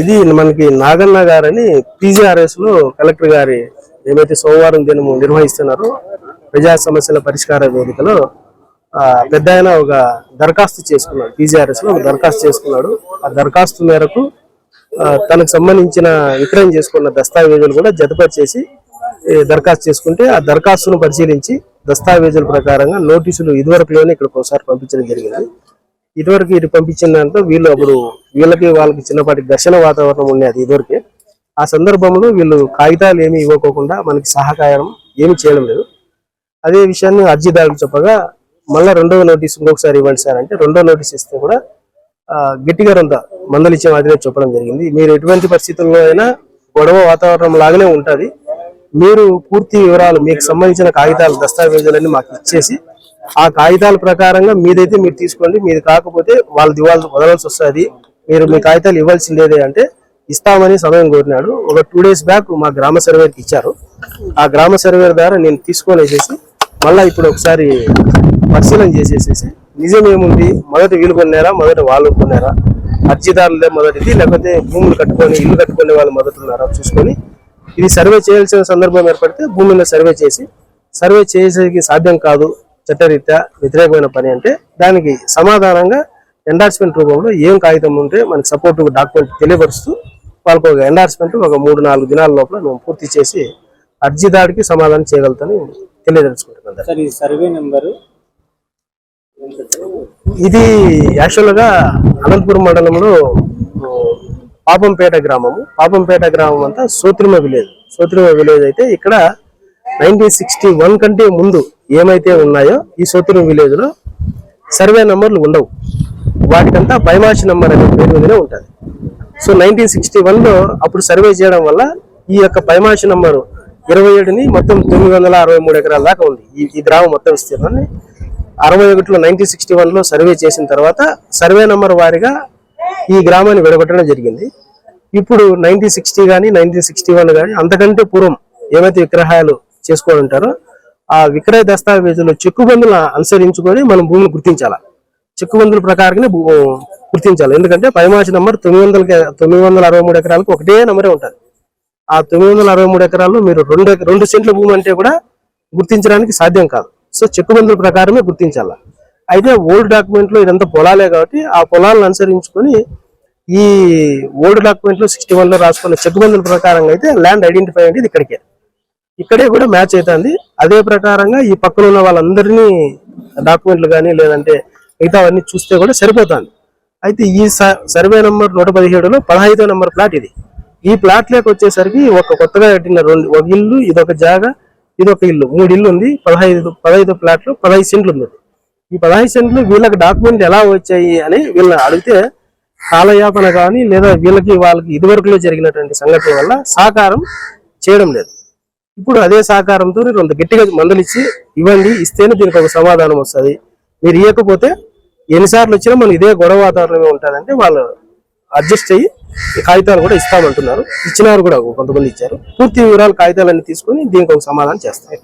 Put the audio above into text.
ఇది మనకి నాగన్న గారని పీజీఆర్ఎస్లో కలెక్టర్ గారి ఏమైతే సోమవారం దినము నిర్వహిస్తున్నారో ప్రజా సమస్యల పరిష్కార వేదికలో పెద్ద ఆయన ఒక దరఖాస్తు చేసుకున్నాడు పీజీఆర్ఎస్లో ఒక దరఖాస్తు చేసుకున్నాడు. ఆ దరఖాస్తు మేరకు తనకు సంబంధించిన విక్రయం చేసుకున్న దస్తావేజులు కూడా జతపరిచేసి దరఖాస్తు చేసుకుంటే ఆ దరఖాస్తును పరిశీలించి దస్తావేజుల ప్రకారంగా నోటీసులు ఇదివరకులోనే ఇక్కడికి ఒకసారి పంపించడం జరిగింది. ఇదివరకు ఇది పంపించిన దాంట్లో వీళ్ళు అప్పుడు వీళ్ళకి వాళ్ళకి చిన్నపాటి ఘర్షణ వాతావరణం ఉండేది ఇదివరకే. ఆ సందర్భంలో వీళ్ళు కాగితాలు ఏమి ఇవ్వకోకుండా మనకి సహకారం ఏమి చేయడం లేదు. అదే విషయాన్ని అర్జీదారులు చెప్పగా మళ్ళీ రెండవ నోటీస్ ఇంకొకసారి ఇవ్వండి సార్ అంటే రెండో నోటీస్ ఇస్తే కూడా ఆ, గట్టిగా రొంత మందలిచ్చే మాదిరే చెప్పడం జరిగింది. మీరు ఎటువంటి పరిస్థితుల్లో అయినా గొడవ వాతావరణం లాగానే ఉంటుంది. మీరు పూర్తి వివరాలు మీకు సంబంధించిన కాగితాలు దస్తావేజులన్నీ మాకు ఇచ్చేసి ఆ కాగితాల ప్రకారంగా మీదైతే మీరు తీసుకోండి. మీది కాకపోతే వాళ్ళు దివాల్సి వదలాల్సి వస్తుంది. మీరు మీ కాగితాలు ఇవ్వాల్సిందేదే అంటే ఇస్తామని సమయం కోరినాడు. ఒక టూ డేస్ బ్యాక్ మా గ్రామ సర్వేకి ఇచ్చారు. ఆ గ్రామ సర్వే ద్వారా నేను తీసుకోలేసేసి మళ్ళీ ఇప్పుడు ఒకసారి పరిశీలన చేసేసేసి నిజం ఏముంది? మొదట వీళ్ళు కొన్నారా? మొదట వాళ్ళు కొన్నారా? అర్జీదారులే మొదటిది. లేకపోతే భూములు కట్టుకొని ఇల్లు కట్టుకునే వాళ్ళు మొదట ఉన్నారా చూసుకొని ఇది సర్వే చేయాల్సిన సందర్భం ఏర్పడితే భూమిని సర్వే చేసి సర్వే చేసేకి సాధ్యం కాదు. చట్టరీత్యా వ్యతిరేకమైన పని అంటే దానికి సమాధానంగా ఎండార్స్మెంట్ రూపంలో ఏం కాగితం ఉంటే మనకి సపోర్ట్ డాక్యుమెంట్ తెలియపరుస్తూ వాళ్ళకు ఒక ఎండార్స్మెంట్ ఒక మూడు నాలుగు దినాల లోపల మేము పూర్తి చేసి అర్జీదారుడికి సమాధానం చేయగలుగుతాని తెలియదలుచుకుంటున్నాను సర్వే నెంబరు ఇది యాక్చువల్గా అనంతపురం మండలంలో పాపంపేట గ్రామము. పాపంపేట గ్రామం అంతా సోత్రిమ విలేజ్ సోత్రిమ విలేజ్ అయితే ఇక్కడ నైన్టీన్ సిక్స్టీ వన్ కంటే ముందు ఏమైతే ఉన్నాయో ఈ సోతురు విలేజ్లో సర్వే నంబర్లు ఉండవు. వాటికంతా పైమాచి నంబర్ అనే పేరు మీదనే ఉంటుంది. సో నైన్టీన్ సిక్స్టీ లో అప్పుడు సర్వే చేయడం వల్ల ఈ యొక్క పైమాచి నంబరు ఇరవై ఏడుని మొత్తం తొమ్మిది వందల అరవై మూడు ఎకరాల దాకా ఉంది. ఈ ఈ గ్రామం మొత్తం విస్తీర్ణాన్ని. అరవై ఒకటిలో నైన్టీన్ సిక్స్టీ లో సర్వే చేసిన తర్వాత సర్వే నంబర్ వారిగా ఈ గ్రామాన్ని విడగొట్టడం జరిగింది. ఇప్పుడు నైన్టీన్ సిక్స్టీ కానీ నైన్టీన్ సిక్స్టీ వన్ కానీ అంతకంటే పూర్వం ఏమైతే విగ్రహాలు చేసుకోని ఉంటారో ఆ విక్రయ దస్తావేజులో చెక్కుబందులను అనుసరించుకొని మనం భూమిని గుర్తించాలి? చెక్కుబందుల ప్రకారంగానే గుర్తించాలి. ఎందుకంటే పైమాచి నంబర్ తొమ్మిది వందల తొమ్మిది వందల అరవై మూడు ఎకరాలకు ఒకటే నంబరే ఉంటుంది. ఆ తొమ్మిది వందల అరవై మూడు ఎకరాల్లో మీరు రెండు రెండు సెంట్ల భూమి అంటే కూడా గుర్తించడానికి సాధ్యం కాదు. సో చెక్కుబందుల ప్రకారమే గుర్తించాల? అయితే ఓల్డ్ డాక్యుమెంట్లో ఇదంతా పొలాలే కాబట్టి ఆ పొలాలను అనుసరించుకొని ఈ ఓల్డ్ డాక్యుమెంట్లో సిక్స్టీ వన్లో రాసుకున్న చెక్కుబందుల ప్రకారంగా అయితే ల్యాండ్ ఐడెంటిఫై అనేది ఇక్కడికే. ఇక్కడే కూడా మ్యాచ్ అవుతుంది. అదే ప్రకారంగా ఈ పక్కన ఉన్న వాళ్ళందరినీ డాక్యుమెంట్లు కానీ లేదంటే మిగతావన్నీ చూస్తే కూడా సరిపోతుంది. అయితే ఈ స- సర్వే నెంబర్ నూట పదిహేడులో పదహైదో నంబర్ ప్లాట్ ఇది. ఈ ప్లాట్లోకి వచ్చేసరికి ఒక కొత్తగా కట్టిన రెండు ఒక ఇల్లు ఇదొక జాగా ఇదొక ఇల్లు. మూడు ఇల్లు ఉంది. పదహైదు పదహైదు ప్లాట్లు పదహైదు సెంట్లు ఉంది ఈ పదహైదు సెంట్లు వీళ్ళకి డాక్యుమెంట్ ఎలా వచ్చాయి అని వీళ్ళని అడిగితే కాలయాపన కానీ లేదా వీళ్ళకి వాళ్ళకి ఇదివరకులో జరిగినటువంటి సంఘటన వల్ల సహకారం చేయడం లేదు. ఇప్పుడు అదే సహకారంతో కొంత గట్టిగా మందలిచ్చి ఇవ్వండి ఇస్తేనే దీనికి ఒక సమాధానం వస్తుంది. మీరు ఇవ్వకపోతే ఎన్నిసార్లు వచ్చినా మనం ఇదే గొడవ వాతావరణమే ఉంటుందంటే వాళ్ళు అడ్జస్ట్ అయ్యి ఈ కాగితాలు కూడా ఇస్తామంటున్నారు. ఇచ్చినారు కూడా కొంతమంది ఇచ్చారు. పూర్తి వివరాలు కాగితాలన్నీ తీసుకొని దీనికి ఒక సమాధానం చేస్తారు.